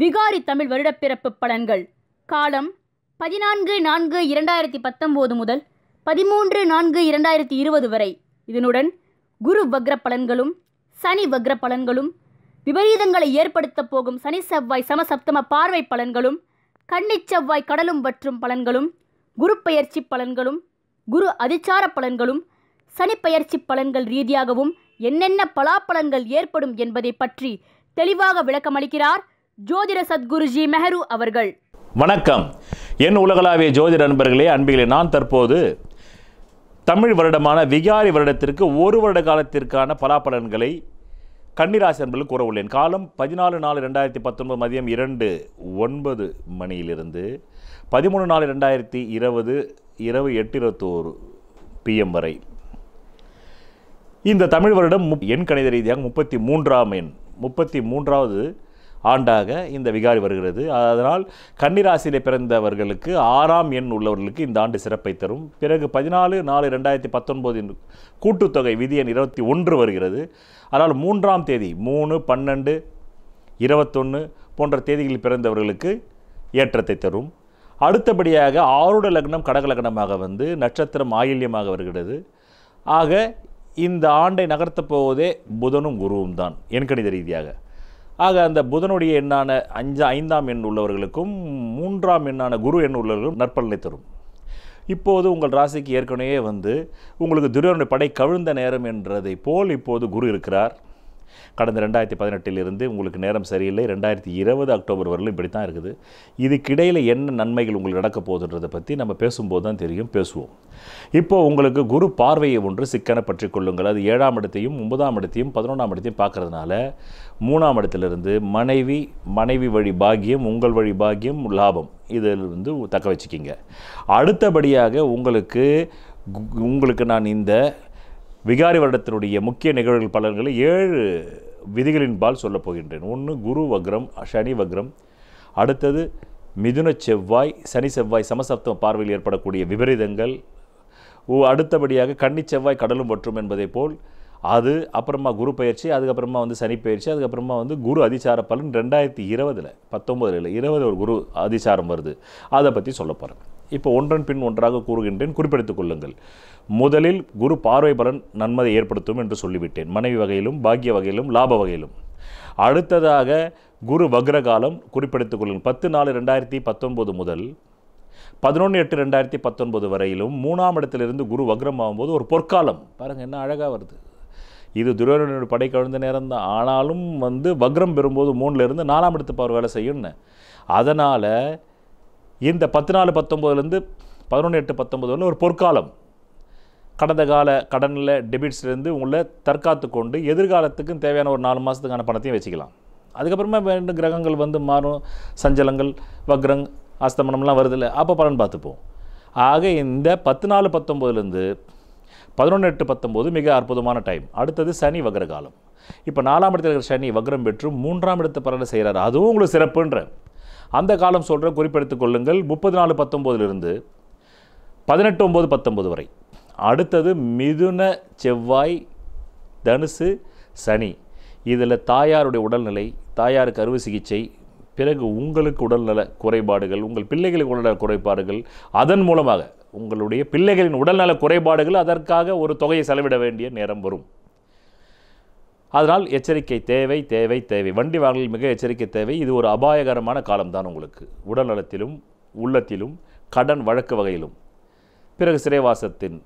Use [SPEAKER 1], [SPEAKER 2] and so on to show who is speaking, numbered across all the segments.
[SPEAKER 1] விகாரி தமிழ் வருடப்பிறப்பு பலன்கள். காலம் பதினான்கு நான்கு இரண்டாயிரத்தி பத்தொம்போது முதல் பதிமூன்று நான்கு இரண்டாயிரத்தி இருபது வரை. இதனுடன் குரு வக்ர பலன்களும் சனி வக்ர பலன்களும் விபரீதங்களை ஏற்படுத்தப் போகும் சனி செவ்வாய் சமசப்தம பார்வை பலன்களும் கன்னிச் செவ்வாய் கடலும் வற்றும் பலன்களும் குரு பயிற்சி பலன்களும் குரு அதிச்சார பலன்களும் சனி பயிற்சி பலன்கள் ரீதியாகவும் என்னென்ன பலாப்பலன்கள் ஏற்படும் என்பதை பற்றி தெளிவாக விளக்கமளிக்கிறார் ஜோதிட சத்குருஜி மெஹரு அவர்கள்.
[SPEAKER 2] வணக்கம். என் உலகளாவிய ஜோதிட நண்பர்களே அன்பிகளே நான் தற்போது தமிழ் வருடமான விகாரி வருடத்திற்கு ஒரு வருட காலத்திற்கான பலாபலன்களை கன்னிராசி அன்பர்களுக்கு கூற உள்ளேன். காலம் பதினாலு நாலு ரெண்டாயிரத்தி பத்தொன்பது மதியம் இரண்டு ஒன்பது மணியிலிருந்து பதிமூணு நாலு ரெண்டாயிரத்தி இருபது இரவு எட்டு இருபத்தோரு பிஎம் வரை. இந்த தமிழ் வருடம் முப்- எண் கணித ரீதியாக முப்பத்தி மூன்றாம் எண் முப்பத்தி மூன்றாவது ஆண்டாக இந்த விகாரி வருகிறது. அதனால் கன்னிராசியிலே பிறந்தவர்களுக்கு ஆறாம் எண் உள்ளவர்களுக்கு இந்த ஆண்டு சிறப்பை தரும். பிறகு பதினாலு நாலு ரெண்டாயிரத்தி பத்தொன்பதின் கூட்டுத்தொகை விதி எண் இருபத்தி ஒன்று வருகிறது. அதனால் மூன்றாம் தேதி மூணு பன்னெண்டு இருபத்தொன்று போன்ற தேதிகளில் பிறந்தவர்களுக்கு ஏற்றத்தை தரும். அடுத்தபடியாக ஆருட லக்னம் கடக லக்னமாக வந்து நட்சத்திரம் ஆயில்யமாக வருகிறது. ஆக இந்த ஆண்டை நகர்த்தப் போவதே புதனும் குருவும் தான். எண்கணித ரீதியாக. ஆக அந்த புதனுடைய எண்ணான அஞ்சு ஐந்தாம் எண் உள்ளவர்களுக்கும் மூன்றாம் எண்ணான குரு எண் உள்ளவர்களும் நற்பலனை தரும். இப்போது உங்கள் ராசிக்கு ஏற்கனவே வந்து உங்களுக்கு துரியோனுடைய படை கவிழ்ந்த நேரம் என்றதை போல் இப்போது குரு இருக்கிறார். கடந்த ரெண்டாயிரத்தி பதினெட்டிலிருந்து உங்களுக்கு நேரம் சரியில்லை. ரெண்டாயிரத்தி இருபது அக்டோபர் வரலும் இப்படி தான் இருக்குது. இதுக்கிடையில் என்ன நன்மைகள் உங்களுக்கு நடக்க போகுதுன்றதை பற்றி நம்ம பேசும்போது தான் தெரியும். பேசுவோம். இப்போ உங்களுக்கு குரு பார்வையை ஒன்று சிக்கன பற்றி கொள்ளுங்கள். அது ஏழாம் இடத்தையும் ஒன்பதாம் இடத்தையும் பதினொன்றாம் இடத்தையும் பார்க்கறதுனால மூணாம் இடத்துலேருந்து மனைவி மனைவி வழி பாக்கியம் உங்கள் வழி பாக்கியம் லாபம். இதில் வந்து தக்க வச்சுக்கிங்க. அடுத்தபடியாக உங்களுக்கு உங்களுக்கு நான் இந்த விகாரி வருடத்தினுடைய முக்கிய நிகழ்வுகள் பலன்களை ஏழு விதிகளின்பால் சொல்லப் போகின்றேன். ஒன்று குரு வக்ரம் சனி வக்ரம். அடுத்தது மிதுன செவ்வாய் சனி செவ்வாய் சமசப்தம் பார்வையில் ஏற்படக்கூடிய விபரீதங்கள். அடுத்தபடியாக கன்னி செவ்வாய் கடலும் வற்றும் என்பதை போல் அது அப்புறமா குரு பயிற்சி அதுக்கப்புறமா வந்து சனி பயிற்சி அதுக்கப்புறமா வந்து குரு அதிசார பலன் ரெண்டாயிரத்தி இருபதில் பத்தொம்பதில் இல்லை இருபது ஒரு குரு அதிசாரம் வருது. அதை பற்றி சொல்ல போகிறேன் இப்போ ஒன்றன் பின் ஒன்றாக கூறுகின்றேன். குறிப்பிடுத்துக் கொள்ளுங்கள். முதலில் குரு பார்வை பலன் நன்மதை ஏற்படுத்தும் என்று சொல்லிவிட்டேன். மனைவி வகையிலும் பாக்கிய வகையிலும் லாப வகையிலும். அடுத்ததாக குரு வக்ரகாலம் குறிப்பிடுத்துக் கொள்ளுங்கள். பத்து நாலு ரெண்டாயிரத்தி பத்தொன்பது முதல் பதினொன்று எட்டு ரெண்டாயிரத்தி பத்தொன்பது வரையிலும் மூணாம் இடத்திலிருந்து குரு வக்ரம் ஆகும்போது ஒரு பொற்காலம். பாருங்கள் என்ன அழகாக வருது. இது துரியோதனனுடைய படை கவிழ்ந்த நேரம் தான். ஆனாலும் வந்து வக்ரம் பெறும்போது மூணுலேருந்து நாலாம் இடத்து பார் வேலை செய்யும்னு. அதனால் இந்த பத்து நாலு பத்தொம்போதுலேருந்து பதினொன்று எட்டு பத்தொம்பது ஒரு பொற்காலம். கடந்த கால கடனில் டெபிட்ஸ்லேருந்து உங்களை தற்காத்து கொண்டு எதிர்காலத்துக்கும் தேவையான ஒரு நாலு மாதத்துக்கான பணத்தையும் வச்சுக்கலாம். அதுக்கப்புறமா ரெண்டு கிரகங்கள் வந்து மாறும். சஞ்சலங்கள் வக்ரங் அஸ்தமனம்லாம் வருதில்ல அப்போ பலன் பார்த்துப்போம். ஆக இந்த பத்து நாலு பத்தொம்போதுலேருந்து பதினொன்று எட்டு பத்தொம்போது மிக அற்புதமான டைம் அடுத்தது சனி வக்ர காலம். இப்போ நாலாம் இடத்துல இருக்கிற சனி வக்ரம் பெற்று மூன்றாம் இடத்து பலனை செய்கிறார் அதுவும் உங்களுக்கு சிறப்புன்ற. அந்த காலம் சொல்கிற குறிப்பெடுத்துக் கொள்ளுங்கள். முப்பது நாலு பத்தொம்போதுலேருந்து பதினெட்டு ஒம்பது பத்தொம்பது வரை. அடுத்தது மிதுன செவ்வாய் தனுசு சனி. இதில் தாயாருடைய உடல்நிலை தாயாருக்கு அறுவை சிகிச்சை பிறகு உங்களுக்கு உடல்நல குறைபாடுகள் உங்கள் பிள்ளைகளுக்கு உடல்நல குறைபாடுகள் அதன் மூலமாக உங்களுடைய பிள்ளைகளின் உடல்நல குறைபாடுகள் அதற்காக ஒரு தொகையை செலவிட வேண்டிய நேரம் வரும். அதனால் எச்சரிக்கை தேவை தேவை தேவை. வண்டி வாங்கலில் மிக எச்சரிக்கை தேவை. இது ஒரு அபாயகரமான காலம்தான் உங்களுக்கு. உடல் நலத்திலும் உள்ளத்திலும் கடன் வழக்கு வகையிலும் பிறகு சிறைவாசத்தின்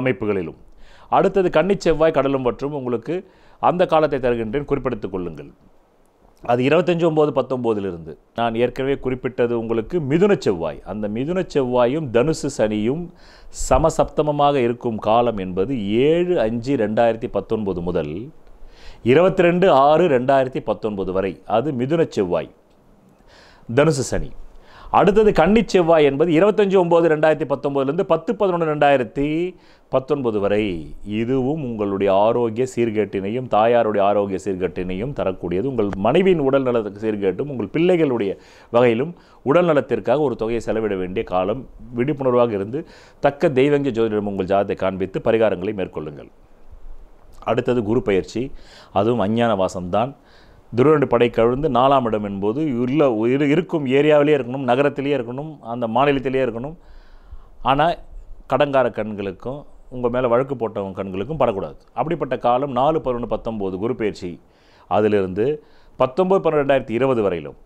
[SPEAKER 2] அமைப்புகளிலும். அடுத்தது கன்னிச் செவ்வாய் கடலும் மற்றும் உங்களுக்கு அந்த காலத்தை தருகின்றேன். குறிப்பிடுத்துக் கொள்ளுங்கள். அது இருபத்தஞ்சி ஒம்பது பத்தொம்போதிலிருந்து. நான் ஏற்கனவே குறிப்பிட்டது உங்களுக்கு மிதுன செவ்வாய். அந்த மிதுன செவ்வாயும் தனுசு சனியும் சமசப்தமமாக இருக்கும் காலம் என்பது ஏழு அஞ்சு ரெண்டாயிரத்தி பத்தொன்பது முதல் இருபத்தி ரெண்டு ஆறு ரெண்டாயிரத்தி பத்தொன்பது வரை. அது மிதுன செவ்வாய். தனுசு சனி. அடுத்தது கன்னி செவ்வாய் என்பது இருபத்தஞ்சி ஒம்பது ரெண்டாயிரத்தி பத்தொம்போதுலேருந்து பத்து பதினொன்று ரெண்டாயிரத்தி பத்தொன்பது வரை. இதுவும் உங்களுடைய ஆரோக்கிய சீர்கேட்டினையும் தாயாருடைய ஆரோக்கிய சீர்கேட்டினையும் தரக்கூடியது. உங்கள் மனைவியின் உடல் நலத்துக்கு சீர்கேட்டும் உங்கள் பிள்ளைகளுடைய வகையிலும் உடல் நலத்திற்காக ஒரு தொகையை செலவிட வேண்டிய காலம் விழிப்புணர்வாக இருந்து தக்க தெய்வங்க ஜோதிடம் உங்கள் ஜாதத்தை காண்பித்து பரிகாரங்களை மேற்கொள்ளுங்கள். அடுத்தது குரு பயிற்சி. அதுவும் அஞ்ஞான வாசம்தான். துருவண்டு படை கவிழ்ந்து நாலாம் இடம் என்பது உள்ள இரு இருக்கும் ஏரியாவிலே இருக்கணும் நகரத்திலேயே இருக்கணும் அந்த மாநிலத்திலேயே இருக்கணும். ஆனால் கடங்கார கண்களுக்கும் உங்கள் மேலே வழக்கு போட்டவங்க கண்களுக்கும் படக்கூடாது. அப்படிப்பட்ட காலம் நாலு பதினொன்று பத்தொம்போது குரு பயிற்சி அதிலிருந்து பத்தொம்பது பன்னெண்டு ரெண்டாயிரத்தி இருபது வரையிலும்.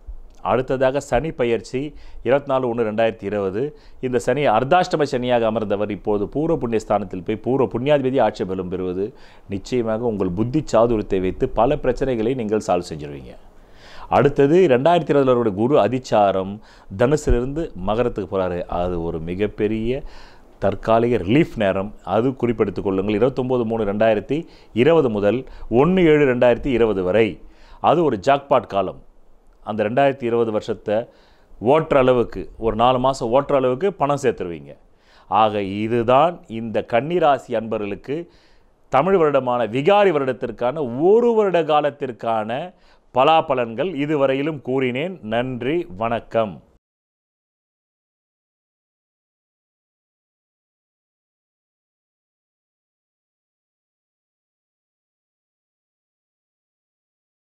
[SPEAKER 2] அடுத்ததாக சனி பயிற்சி இருபத்தி நாலு ஒன்று ரெண்டாயிரத்தி இருபது. இந்த சனி அர்த்தாஷ்டம சனியாக அமர்ந்தவர் இப்போது பூர்வ புண்ணிய ஸ்தானத்தில் போய் பூர்வ புண்ணியாதிபதி ஆட்சி பலம் பெறுவது. நிச்சயமாக உங்கள் புத்தி சாதுரத்தை வைத்து பல பிரச்சனைகளை நீங்கள் சால்வ் செஞ்சிருவீங்க. அடுத்தது ரெண்டாயிரத்தி இருபதுல குரு அதிச்சாரம். தனுசிலிருந்து மகரத்துக்கு போகிறாரு அது ஒரு மிகப்பெரிய தற்காலிக ரிலீஃப் நேரம். அது குறிப்பெடுத்துக் கொள்ளுங்கள். இருபத்தொம்போது மூணு ரெண்டாயிரத்தி இருபது முதல் ஒன்று ஏழு ரெண்டாயிரத்தி இருபது வரை. அது ஒரு ஜாக்பாட் காலம். அந்த ரெண்டாயிரத்தி இருபது வருஷத்தை ஓட்டுற அளவுக்கு ஒரு நாலு மாதம் ஓட்டுற அளவுக்கு பணம் சேர்த்துருவீங்க. ஆக இதுதான் இந்த கன்னிராசி அன்பர்களுக்கு தமிழ் வருடமான விகாரி வருடத்திற்கான ஒரு வருட காலத்திற்கான பலாபலன்கள் இதுவரையிலும் கூறினேன். நன்றி வணக்கம்.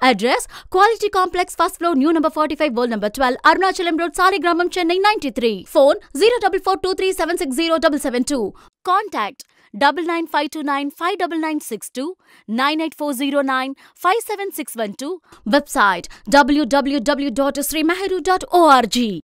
[SPEAKER 3] Address Quality Complex, first floor, new number 45, world number 12, Arunachalam Road, Saligramam, Chennai 93. Phone 0442370772. Contact 99529 99469 Website www.srimaheru.org